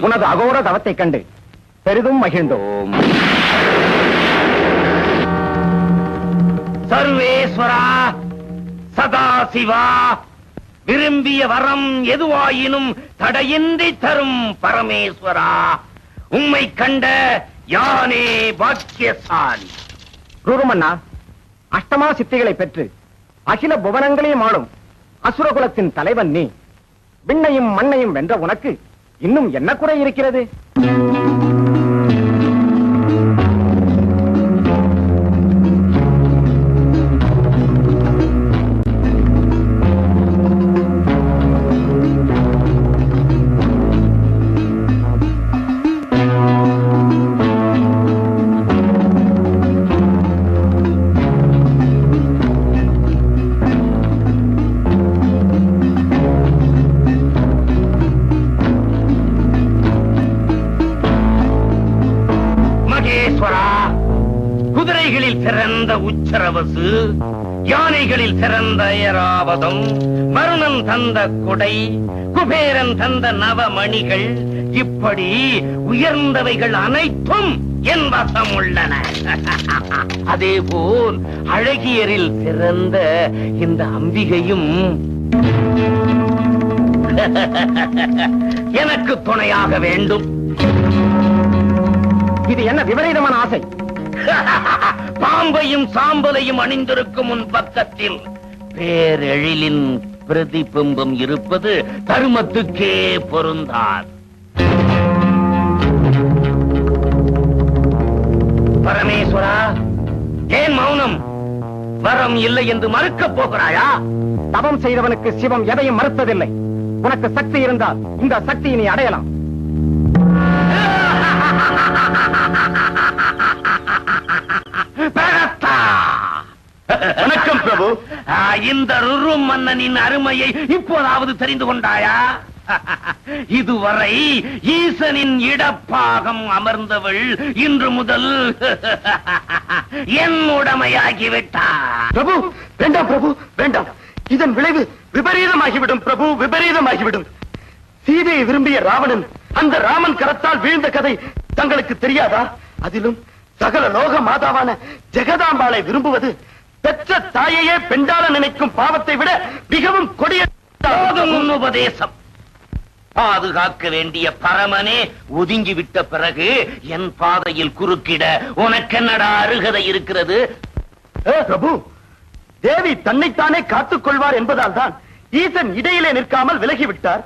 உமது அகோர தவத்தைக் கண்டு பெரிதும் மகிழ்ந்தோம் சர்வேஸ்வரா சதாசிவா விரும்பிய வரம் எதுவாயினும் தடையின்றி தரும் பரமேஸ்வரா. உம்மை கண்ட யானே பாக்கியசாலி. ரூருமன்னா அஷ்டமா சித்திகளை பெற்று அகில புவனங்களையும் ஆளும் அசுரகுலத்தின் தலைவன் நீ. விண்ணையும் மண்ணையும் வென்ற உனக்கு இன்னும் என்ன குறை இருக்கிறது? குதிரைகளில் சிறந்த உச்சரவசு யானைகளில் சிறந்த ஏராவதம் வருணன் தந்த குடை குபேரன் தந்த நவமணிகள் இப்படி உயர்ந்தவைகள் அனைத்தும் என் வசம் உள்ளன. அதேபோல் அழகியரில் சிறந்த இந்த அம்பிகையும் எனக்கு துணையாக வேண்டும். இது என்ன விபரீதமான ஆசை? பாம்பையும் சாம்பலையும் அணிந்திருக்கும் உன் பக்கத்தில் பேரெழிலின் பிரதிபிம்பம் இருப்பது தருமத்துக்கே பொருந்தார் பரமேஸ்வரா ஏன் மௌனம்? வரம் இல்லை என்று மறுக்கப் போகிறாயா? தவம் செய்தவனுக்கு சிவம் எதையும் மறுத்ததில்லை. உனக்கு சக்தி இருந்தால் இந்த சக்தியினை நீ அடையலாம். வணக்கம், பிரபு. இந்த ருரு மன்னனின் அருமையை இப்போதாவது தெரிந்து கொண்டாயா? இதுவரை ஈசனின் இடப்பாகம் அமர்ந்தவள் இன்று முதல் என் உடமையாகிவிட்டார். பிரபு வேண்டாம் பிரபு வேண்டாம். இதன் விளைவு விபரீதமாகிவிடும் பிரபு விபரீதமாகிவிடும். சீதையை விரும்பிய ராவணன் அந்த ராமன் கரத்தால் வீழ்ந்த கதை தங்களுக்கு தெரியாதா? அதிலும் சகல லோக மாதாவான ஜெகதாம்பாளை விரும்புவது பெற்ற தாயையே பெண்டால நினைக்கும் பாவத்தை விட மிகவும் கொடிய உபதேசம் பாதுகாக்க வேண்டிய பரமனே ஒதுங்கி விட்ட பிறகு என் பாதையில் குறுக்கிட உனக்கென்னடா அருகதை இருக்கிறது? பிரபு தேவி தன்னைத்தானே காத்துக் கொள்வார் என்பதால் தான் ஈசன் இடையிலே நிற்காமல் விலகிவிட்டார்.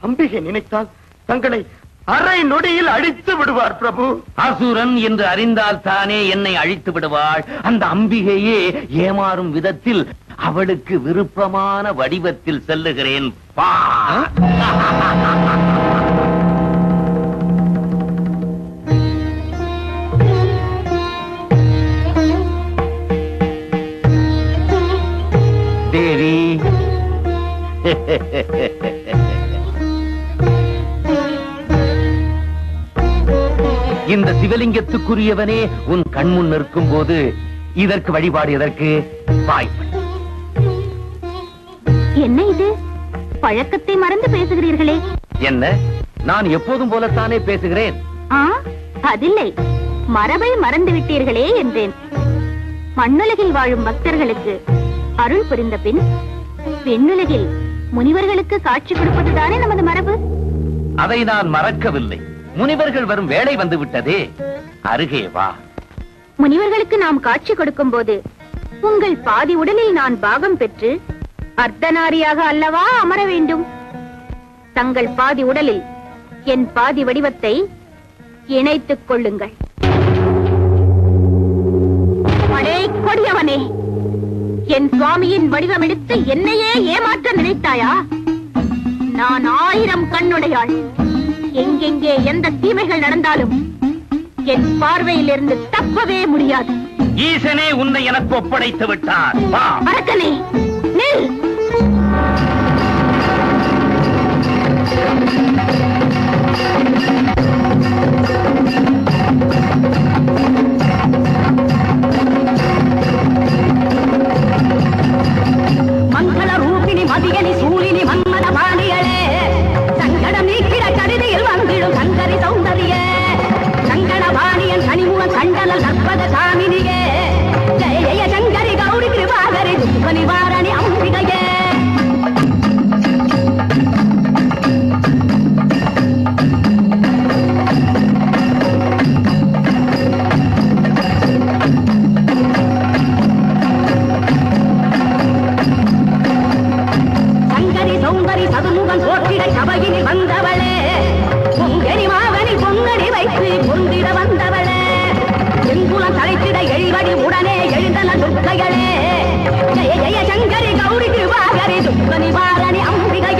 அம்பிகை நினைத்தால் தங்களை அரை நொடியில் அழித்து விடுவார் பிரபு. அசுரன் என்று அறிந்தால் தானே என்னை அழித்து விடுவாள். அந்த அம்பிகையே ஏமாறும் விதத்தில் அவளுக்கு விருப்பமான வடிவத்தில் செல்லுகிறேன். பா. தேவி. இந்த சிவலிங்கத்துக்குரியவனே உன் கண்முன் நிற்கும் போது இதற்கு வழிபாடு எதற்கு வாய்ப்பு. என்ன இது? பழக்கத்தை மறந்து பேசுகிறீர்களே. என்ன? நான் எப்போதும் போலத்தானே பேசுகிறேன்? அதில்லை. மரபை மறந்து விட்டீர்களே என்றேன். மண்ணுலகில் வாழும் பக்தர்களுக்கு அருள் புரிந்த பின் பெண்ணுலகில் முனிவர்களுக்கு காட்சி கொடுப்பதுதானே நமது மரபு? அதை நான் மறக்கவில்லை. முனிவர்கள் வரும் வேலை வந்து விட்டதே. அருகே வா. முனிவர்களுக்கு நாம் காட்சி கொடுக்கும் போது உங்கள் பாதி உடலில் நான் பாகம் பெற்று அர்த்தநாரியாக அல்லவா அமர வேண்டும்? தங்கள் பாதி உடலில் என் பாதி வடிவத்தை இணைத்துக் கொள்ளுங்கள். கொடியவனே என் சுவாமியின் வடிவம் எடுத்து என்னையே ஏமாற்ற நினைத்தாயா? நான் ஆயிரம் கண்ணுடையாள். எங்கெங்கே எந்த தீமைகள் நடந்தாலும் என் பார்வையிலிருந்து தப்பவே முடியாது. ஈசனே உன்னை எனக்கு ஒப்படைத்து விட்டார். வா. அரக்கனே நில். చెడు కొనివారని అంబిగా